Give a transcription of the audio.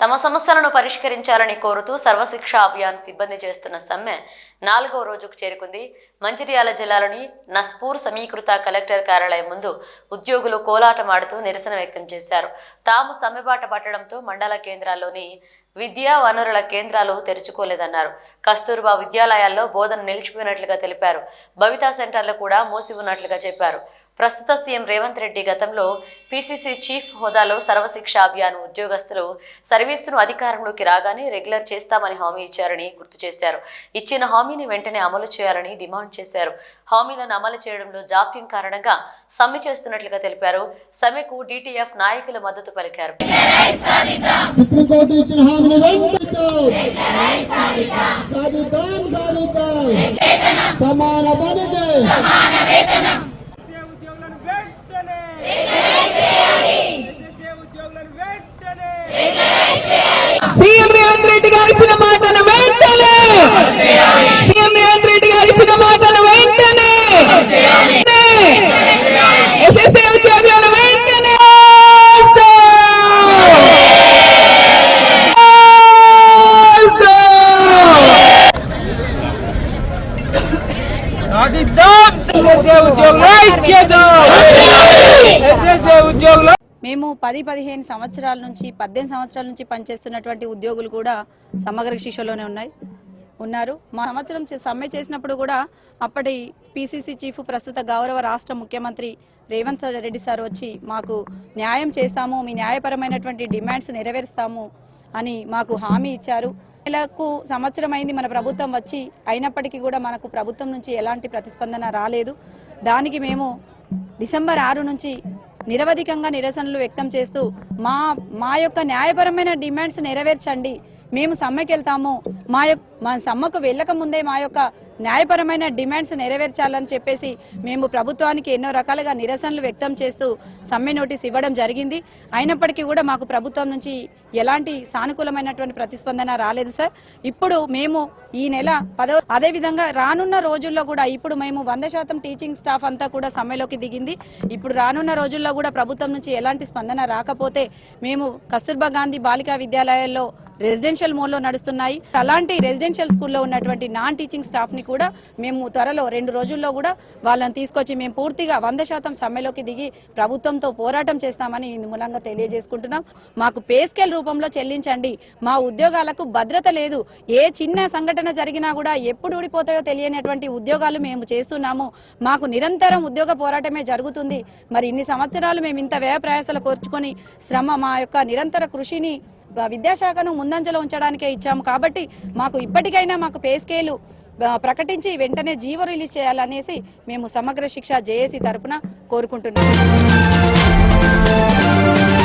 తమ సమస్యలను పరిష్కరించాలని కోరుతూ సర్వశిక్ష అభియాన్ సిబ్బంది చేస్తున్న సమ్మె నాలుగవ రోజుకు చేరుకుంది. మంచిర్యాల జిల్లాలోని నస్పూర్ సమీకృత కలెక్టర్ కార్యాలయం ముందు ఉద్యోగులు కోలాటమాడుతూ నిరసన వ్యక్తం చేశారు. తాము సమ్మెబాట పట్టడంతో మండల కేంద్రాల్లోని విద్యా వనరుల కేంద్రాలు తెరుచుకోలేదన్నారు. కస్తూర్బా విద్యాలయాల్లో బోధన నిలిచిపోయినట్లుగా తెలిపారు. భవితా సెంటర్లు కూడా మూసి ఉన్నట్లుగా చెప్పారు. ప్రస్తుత సీఎం రేవంత్ రెడ్డి గతంలో పీసీసీ చీఫ్ హోదాలో సర్వశిక్ష అభియాన్ ఉద్యోగస్తులు సర్వీసును అధికారంలోకి రాగానే రెగ్యులర్ చేస్తామని హామీ ఇచ్చారని గుర్తు చేశారు. ఇచ్చిన హామీని వెంటనే అమలు చేయాలని డిమాండ్ చేశారు. హామీలను అమలు చేయడంలో జాప్యం కారణంగా సమ్మె చేస్తున్నట్లుగా తెలిపారు. సమ్మెకు డీటీఎఫ్ నాయకుల మద్దతు పలికారు. సమాన పనికి ఎస్ఎస్ఏ ఉద్యోగులను వెంటనే ఎస్ఎస్ఏ ఉద్యోగులను వెంటనే సీఎం రేవంత్ రెడ్డి గారు ఇచ్చిన మాటను వెంటనే! సీఎం రేవంత్ రెడ్డి గారు ఇచ్చిన మాటను వెంటనే! ఎస్ఎస్ఏ ఉద్యోగులను వెంటనే సాధిద్దాం. ఎస్ఎస్ఏ ఉద్యోగుల ఐక్యత. ఎస్ఎస్ఏ ఉద్యోగుల మేము పది పదిహేను సంవత్సరాల నుంచి పద్దెనిమిది సంవత్సరాల నుంచి పనిచేస్తున్నటువంటి ఉద్యోగులు కూడా సమగ్ర శిక్షలోనే ఉన్నాయి ఉన్నారు. మా సంవత్సరం సమ్మె చేసినప్పుడు కూడా అప్పటి పిసిసి చీఫ్ ప్రస్తుత గౌరవ రాష్ట్ర ముఖ్యమంత్రి రేవంత్ రెడ్డి సార్ వచ్చి మాకు న్యాయం చేస్తాము మీ న్యాయపరమైనటువంటి డిమాండ్స్ నెరవేరుస్తాము అని మాకు హామీ ఇచ్చారు. నెలకు సంవత్సరం అయింది మన ప్రభుత్వం వచ్చి అయినప్పటికీ కూడా మనకు ప్రభుత్వం నుంచి ఎలాంటి ప్రతిస్పందన రాలేదు. దానికి మేము డిసెంబర్ ఆరు నుంచి నిరవధికంగా నిరసనలు వ్యక్తం చేస్తూ మా మా యొక్క న్యాయపరమైన డిమాండ్స్ నెరవేర్చండి. మేము సమ్మెకెళ్తాము. మా యొక్క మా సమ్మకు వెళ్ళక ముందే మా యొక్క న్యాయపరమైన డిమాండ్స్ నెరవేర్చాలని చెప్పేసి మేము ప్రభుత్వానికి ఎన్నో రకాలుగా నిరసనలు వ్యక్తం చేస్తూ సమ్మె నోటీస్ ఇవ్వడం జరిగింది. అయినప్పటికీ కూడా మాకు ప్రభుత్వం నుంచి ఎలాంటి సానుకూలమైనటువంటి ప్రతిస్పందన రాలేదు సార్. ఇప్పుడు మేము ఈ నెల పదో అదే విధంగా రానున్న రోజుల్లో కూడా ఇప్పుడు మేము వంద శాతం టీచింగ్ స్టాఫ్ అంతా కూడా సమ్మెలోకి దిగింది. ఇప్పుడు రానున్న రోజుల్లో కూడా ప్రభుత్వం నుంచి ఎలాంటి స్పందన రాకపోతే మేము కస్తూర్బా గాంధీ బాలికా విద్యాలయాల్లో రెసిడెన్షియల్ మోడ్లో నడుస్తున్నాయి. అలాంటి రెసిడెన్షియల్ స్కూల్లో ఉన్నటువంటి నాన్ టీచింగ్ స్టాఫ్ని కూడా మేము త్వరలో రెండు రోజుల్లో కూడా వాళ్ళని తీసుకొచ్చి మేము పూర్తిగా వంద శాతం సమ్మెలోకి దిగి ప్రభుత్వంతో పోరాటం చేస్తామని మూలంగా తెలియజేసుకుంటున్నాం. మాకు పే స్కేల్ రూపంలో చెల్లించండి. మా ఉద్యోగాలకు భద్రత లేదు. ఏ చిన్న సంఘటన జరిగినా కూడా ఎప్పుడు ఊడిపోతాయో తెలియనటువంటి ఉద్యోగాలు మేము చేస్తున్నాము. మాకు నిరంతరం ఉద్యోగ పోరాటమే జరుగుతుంది. మరి ఇన్ని సంవత్సరాలు మేము ఇంత వ్యయ ప్రయాసాలు కోర్చుకొని శ్రమ మా యొక్క నిరంతర కృషిని విద్యాశాఖను ముందంజలో ఉంచడానికే ఇచ్చాము. కాబట్టి మాకు ఇప్పటికైనా మాకు పే స్కేలు ప్రకటించి వెంటనే జీవో రిలీజ్ చేయాలనేసి మేము సమగ్ర శిక్ష జేఏసీ తరఫున కోరుకుంటున్నాము